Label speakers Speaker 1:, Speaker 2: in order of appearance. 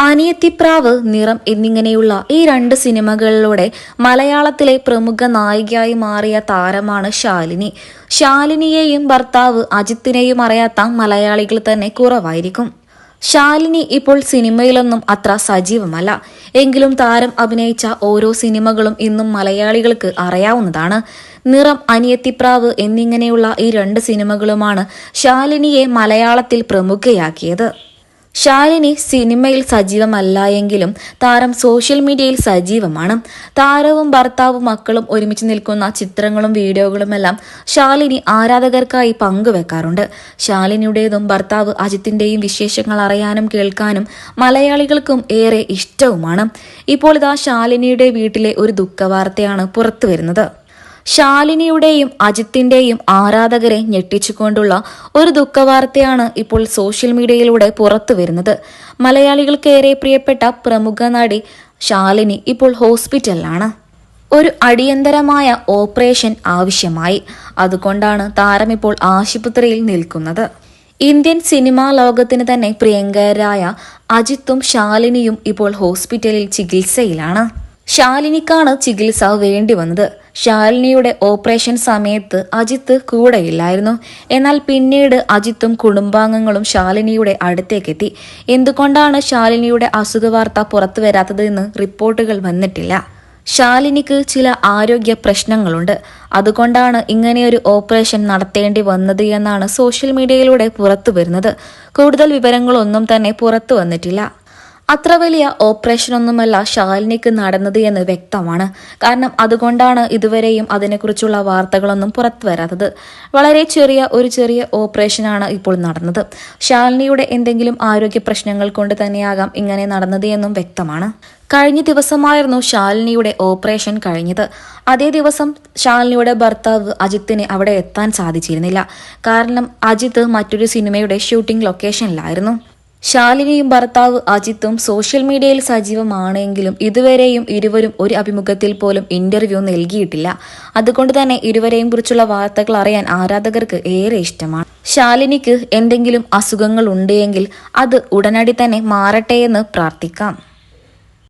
Speaker 1: അനിയത്തിപ്രാവ് നിറം എന്നിങ്ങനെയുള്ള ഈ രണ്ട് സിനിമകളിലൂടെ മലയാളത്തിലെ പ്രമുഖ നായികയായി മാറിയ താരമാണ് ശാലിനി. ശാലിനിയെയും ഭർത്താവ് അജിത്തിനെയും അറിയാത്ത മലയാളികൾ തന്നെ കുറവായിരിക്കും. ശാലിനി ഇപ്പോൾ സിനിമയിലൊന്നും അത്ര സജീവമല്ല. എങ്കിലും താരം അഭിനയിച്ച ഓരോ സിനിമകളും ഇന്നും മലയാളികൾക്ക് അറിയാവുന്നതാണ്. നിറം അനിയത്തിപ്രാവ് എന്നിങ്ങനെയുള്ള ഈ രണ്ട് സിനിമകളുമാണ് ശാലിനിയെ മലയാളത്തിൽ പ്രമുഖയാക്കിയത്. ശാലിനി സിനിമയിൽ സജീവമല്ല എങ്കിലും താരം സോഷ്യൽ മീഡിയയിൽ സജീവമാണ്. താരവും ഭർത്താവും മക്കളും ഒരുമിച്ച് നിൽക്കുന്ന ചിത്രങ്ങളും വീഡിയോകളുമെല്ലാം ശാലിനി ആരാധകർക്കായി പങ്കുവെക്കാറുണ്ട്. ശാലിനിയുടേതും ഭർത്താവ് അജിത്തിന്റെയും വിശേഷങ്ങൾ അറിയാനും കേൾക്കാനും മലയാളികൾക്കും ഏറെ ഇഷ്ടവുമാണ്. ഇപ്പോൾ ഇതാ ശാലിനിയുടെ വീട്ടിലെ ഒരു ദുഃഖവാർത്തയാണ് പുറത്തു വരുന്നത് ശാലിനിയുടെയും അജിത്തിന്റെയും ആരാധകരെ ഞെട്ടിച്ചുകൊണ്ടുള്ള ഒരു ദുഃഖവാർത്തയാണ് ഇപ്പോൾ സോഷ്യൽ മീഡിയയിലൂടെ പുറത്തു വരുന്നത്. മലയാളികൾക്കേറെ പ്രിയപ്പെട്ട പ്രമുഖ നടി ശാലിനി ഇപ്പോൾ ഹോസ്പിറ്റലിലാണ്. ഒരു അടിയന്തരമായ ഓപ്പറേഷൻ ആവശ്യമായി. അതുകൊണ്ടാണ് താരം ഇപ്പോൾ ആശുപത്രിയിൽ നിൽക്കുന്നത്. ഇന്ത്യൻ സിനിമാ ലോകത്തിന് തന്നെ പ്രിയങ്കരായ അജിത്തും ശാലിനിയും ഇപ്പോൾ ഹോസ്പിറ്റലിൽ ചികിത്സയിലാണ്. ശാലിനിക്കാണ് ചികിത്സ വേണ്ടി വന്നത്. ശാലിനിയുടെ ഓപ്പറേഷൻ സമയത്ത് അജിത്ത് കൂടെയില്ലായിരുന്നു. എന്നാൽ പിന്നീട് അജിത്തും കുടുംബാംഗങ്ങളും ശാലിനിയുടെ അടുത്തേക്കെത്തി. എന്തുകൊണ്ടാണ് ശാലിനിയുടെ അസുഖവാർത്ത പുറത്തു വരാത്തതെന്ന് റിപ്പോർട്ടുകൾ വന്നിട്ടില്ല. ശാലിനിക്ക് ചില ആരോഗ്യ പ്രശ്നങ്ങളുണ്ട്. അതുകൊണ്ടാണ് ഇങ്ങനെയൊരു ഓപ്പറേഷൻ നടത്തേണ്ടി വന്നത് എന്നാണ് സോഷ്യൽ മീഡിയയിലൂടെ പുറത്തു വരുന്നത്. കൂടുതൽ വിവരങ്ങളൊന്നും തന്നെ പുറത്തു വന്നിട്ടില്ല. അത്ര വലിയ ഓപ്പറേഷനൊന്നുമല്ല ശാലിനിക്ക് നടന്നത് എന്ന് വ്യക്തമാണ്. കാരണം അതുകൊണ്ടാണ് ഇതുവരെയും അതിനെക്കുറിച്ചുള്ള വാർത്തകളൊന്നും പുറത്തു വരാത്തത്. വളരെ ചെറിയ ഒരു ചെറിയ ഓപ്പറേഷനാണ് ഇപ്പോൾ നടന്നത്. ശാലിനിയുടെ എന്തെങ്കിലും ആരോഗ്യ പ്രശ്നങ്ങൾ കൊണ്ട് തന്നെയാകാം ഇങ്ങനെ നടന്നത് എന്നും വ്യക്തമാണ്. കഴിഞ്ഞ ദിവസമായിരുന്നു ശാലിനിയുടെ ഓപ്പറേഷൻ കഴിഞ്ഞത്. അതേ ദിവസം ശാലിനിയുടെ ഭർത്താവ് അജിത്തിന് അവിടെ എത്താൻ സാധിച്ചിരുന്നില്ല. കാരണം അജിത്ത് മറ്റൊരു സിനിമയുടെ ഷൂട്ടിംഗ് ലൊക്കേഷനിലായിരുന്നു ശാലിനിയും ഭർത്താവ് അജിത്തും സോഷ്യൽ മീഡിയയിൽ സജീവമാണെങ്കിലും ഇതുവരെയും ഇരുവരും ഒരു അഭിമുഖത്തിൽ പോലും ഇന്റർവ്യൂ നൽകിയിട്ടില്ല. അതുകൊണ്ട് തന്നെ ഇരുവരെയും കുറിച്ചുള്ള വാർത്തകൾ അറിയാൻ ആരാധകർക്ക് ഏറെ ഇഷ്ടമാണ്. ശാലിനിക്ക് എന്തെങ്കിലും അസുഖങ്ങൾ ഉണ്ടെങ്കിൽ അത് ഉടനടി തന്നെ മാറട്ടെ എന്ന് പ്രാർത്ഥിക്കാം.